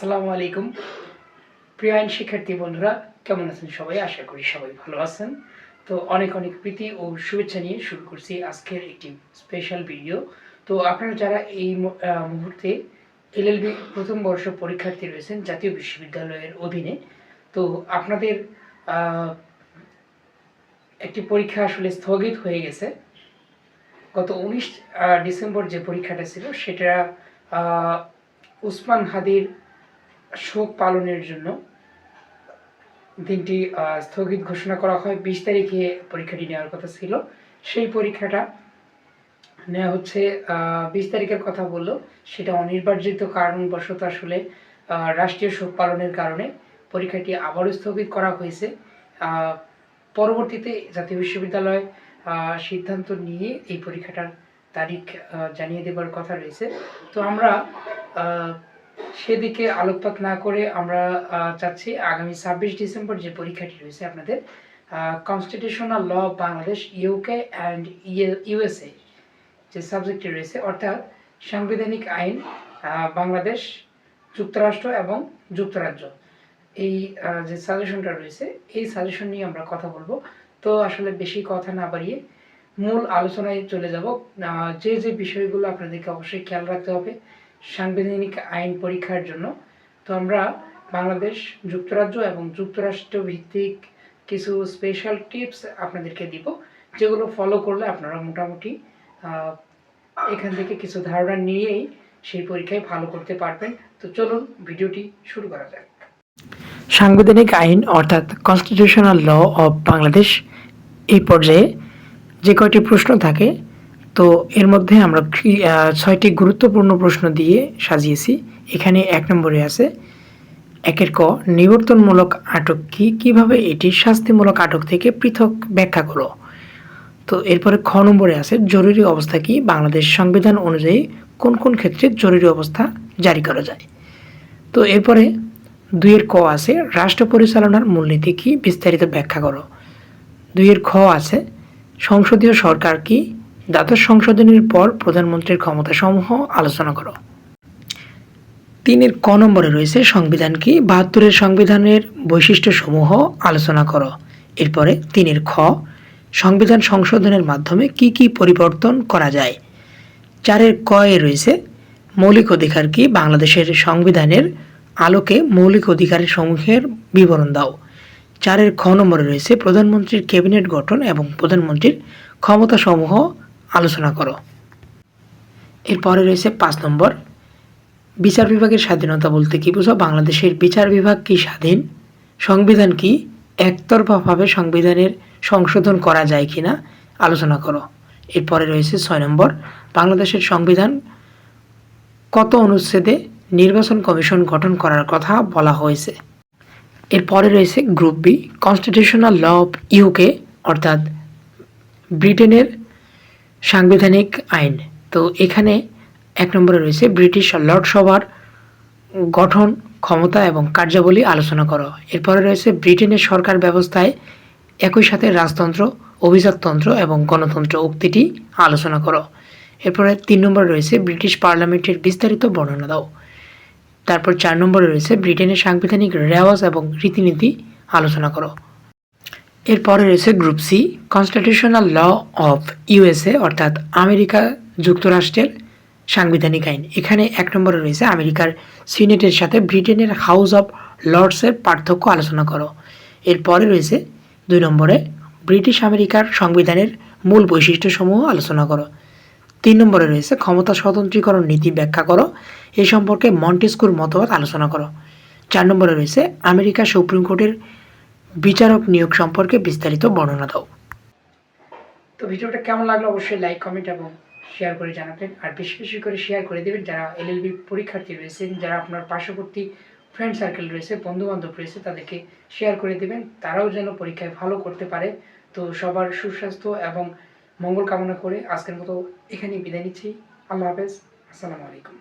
আসসালামু আলাইকুম। প্রিয় আইন শিক্ষার্থী বন্ধুরা, কেমন আছেন সবাই? আশা করি সবাই ভালো আছেন। তো অনেক অনেক প্রীতি ও শুভেচ্ছা নিয়ে শুরু করছি আজকের একটি স্পেশাল ভিডিও তো আপনারা যারা এই মুহূর্তে এলএলবি প্রথম বর্ষ পরীক্ষার্থী রয়েছেন জাতীয় বিশ্ববিদ্যালয়ের অধীনে, তো আপনাদের একটি পরীক্ষা আসলে স্থগিত হয়ে গেছে। গত উনিশ ডিসেম্বর যে পরীক্ষাটা ছিল, সেটা উসমান হাদির শোক পালনের জন্য দিনটি স্থগিত ঘোষণা করা হয়। বিশ তারিখে পরীক্ষাটি নেওয়ার কথা ছিল। সেই পরীক্ষাটা নেওয়া হচ্ছে বিশ তারিখের কথা বলল। সেটা অনির্বাচিত কারণবশত আসলে রাষ্ট্রীয় শোক পালনের কারণে পরীক্ষাটি আবারও স্থগিত করা হয়েছে। পরবর্তীতে জাতীয় বিশ্ববিদ্যালয় সিদ্ধান্ত নিয়ে এই পরীক্ষাটার তারিখ জানিয়ে দেবার কথা রয়েছে। তো আমরা সেদিকে আলোকপাত না করে আমরা চাচ্ছি আগামী ছাব্বিশ ডিসেম্বর যে পরীক্ষাটি রয়েছে আপনাদের constitutional law Bangladesh UK and USA যে সাবজেক্টটি রয়েছে, অর্থাৎ সাংবিধানিক আইন বাংলাদেশ, যুক্তরাষ্ট্র এবং যুক্তরাজ্য। এই যে সাজেশনটা রয়েছে, এই সাজেশন নিয়ে আমরা কথা বলব। তো আসলে বেশি কথা না বাড়িয়ে মূল আলোচনায় চলে যাব। যে যে বিষয়গুলো আপনাদেরকে অবশ্যই খেয়াল রাখতে হবে। সাংবিধানিক আইন পরীক্ষার জন্য। তো আমরা বাংলাদেশ যুক্তরাজ্য এবং যুক্তরাষ্ট্র ভিত্তিক কিছু স্পেশাল টিপস আপনাদেরকে দিব, যেগুলো ফলো করলে আপনারা মোটামুটি এখান থেকে কিছু ধারণা নিয়েই সেই পরীক্ষায় ভালো করতে পারবেন। তো চলুন ভিডিওটি শুরু করা যাক। সাংবিধানিক আইন অর্থাৎ কনস্টিটিউশনাল ল অফ বাংলাদেশ এই পর্যায়ে যে কয়টি প্রশ্ন থাকে তো এর মধ্যে আমরা ছয়টি গুরুত্বপূর্ণ প্রশ্ন দিয়ে সাজিয়েছি। এখানে এক নম্বরে আছে, একের ক, নিবর্তনমূলক আটক কি? কীভাবে এটি শাস্তিমূলক আটক থেকে পৃথক ব্যাখ্যা করো? তো এরপরে খ নম্বরে আছে, জরুরি অবস্থা কি? বাংলাদেশ সংবিধান অনুযায়ী কোন কোন ক্ষেত্রে জরুরি অবস্থা জারি করা যায়? তো এরপরে দুইয়ের ক আছে, রাষ্ট্র পরিচালনার মূলনীতি কি? বিস্তারিত ব্যাখ্যা করো। দুইয়ের খ আছে, সংসদীয় সরকার কি? দ্বাদশ সংশোধনীর পর প্রধানমন্ত্রীর ক্ষমতাসমূহ আলোচনা করো। তিনের ক নম্বরে রয়েছে সংবিধান কি? বাহাত্তরের সংবিধানের বৈশিষ্ট্যসমূহ আলোচনা করো। এরপরে তিনের খ, সংবিধান সংশোধনের মাধ্যমে কি কি পরিবর্তন করা যায়? চারের ক এ রয়েছে, মৌলিক অধিকার কি? বাংলাদেশের সংবিধানের আলোকে মৌলিক অধিকারের সমূহের বিবরণ দাও। চারের খ নম্বরে রয়েছে প্রধানমন্ত্রীর ক্যাবিনেট গঠন এবং প্রধানমন্ত্রীর ক্ষমতাসমূহ আলোচনা করো। এরপরে রয়েছে পাঁচ নম্বর। বিচার বিভাগের স্বাধীনতা বলতে কি বুঝো? বাংলাদেশের বিচার বিভাগ কি স্বাধীন? সংবিধান কি একতরফাভাবে সংবিধানের সংশোধন করা যায় কিনা? আলোচনা করো। এরপরে রয়েছে ছয় নম্বর। বাংলাদেশের সংবিধান কত অনুচ্ছেদে নির্বাচন কমিশন গঠন করার কথা বলা হয়েছে? এরপরে রয়েছে group B, constitutional law of UK, অর্থাৎ ব্রিটেনের সাংবিধানিক আইন। তো এখানে এক নম্বরে রয়েছে, ব্রিটিশ লর্ডসভার গঠন, ক্ষমতা এবং কার্যাবলী আলোচনা করো। এরপরে রয়েছে, ব্রিটেনের সরকার ব্যবস্থায় একই সাথে রাজতন্ত্র, অভিজাততন্ত্র এবং গণতন্ত্র উক্তিটি আলোচনা করো। এরপরে তিন নম্বরে রয়েছে, ব্রিটিশ পার্লামেন্টের বিস্তারিত বর্ণনা দাও। তারপর চার নম্বরে রয়েছে, ব্রিটেনের সাংবিধানিক রেওয়াজ এবং রীতিনীতি আলোচনা করো। এরপরে রয়েছে group C constitutional law of USA অর্থাৎ আমেরিকা যুক্তরাষ্ট্রের সাংবিধানিক আইন। এখানে এক নম্বরে রয়েছে আমেরিকার সিনেটের সাথে ব্রিটেনের হাউস অফ লর্ডসের পার্থক্য আলোচনা করো। এরপরে রয়েছে দুই নম্বরে ব্রিটিশ আমেরিকার সংবিধানের মূল বৈশিষ্ট্যসমূহ আলোচনা করো। তিন নম্বরে রয়েছে ক্ষমতা স্বতন্ত্রীকরণ নীতি ব্যাখ্যা করো। এ সম্পর্কে মন্টেস্কুর মতবাদ আলোচনা করো। চার নম্বরে রয়েছে আমেরিকা সুপ্রিম কোর্টের বিচারক নিয়োগ সম্পর্কে বিস্তারিত বর্ণনা দাও। তো ভিডিওটা কেমন লাগল অবশ্যই লাইক কমেন্ট এবং শেয়ার করে জানাবেন। আর বেশি বেশি করে শেয়ার করে দেবেন যারা এলএলবি পরীক্ষার্থী রয়েছেন, যারা আপনার পার্শ্ববর্তী ফ্রেন্ড সার্কেল রয়েছে বন্ধু বান্ধব রয়েছে, তাদেরকে শেয়ার করে দেবেন। তারাও যেন পরীক্ষায় ভালো করতে পারে। তো সবার সুস্বাস্থ্য এবং মঙ্গল কামনা করে আজকের মতো এখানেই বিদায় নিচ্ছি। আল্লাহ হাফেজ। আসসালামু আলাইকুম।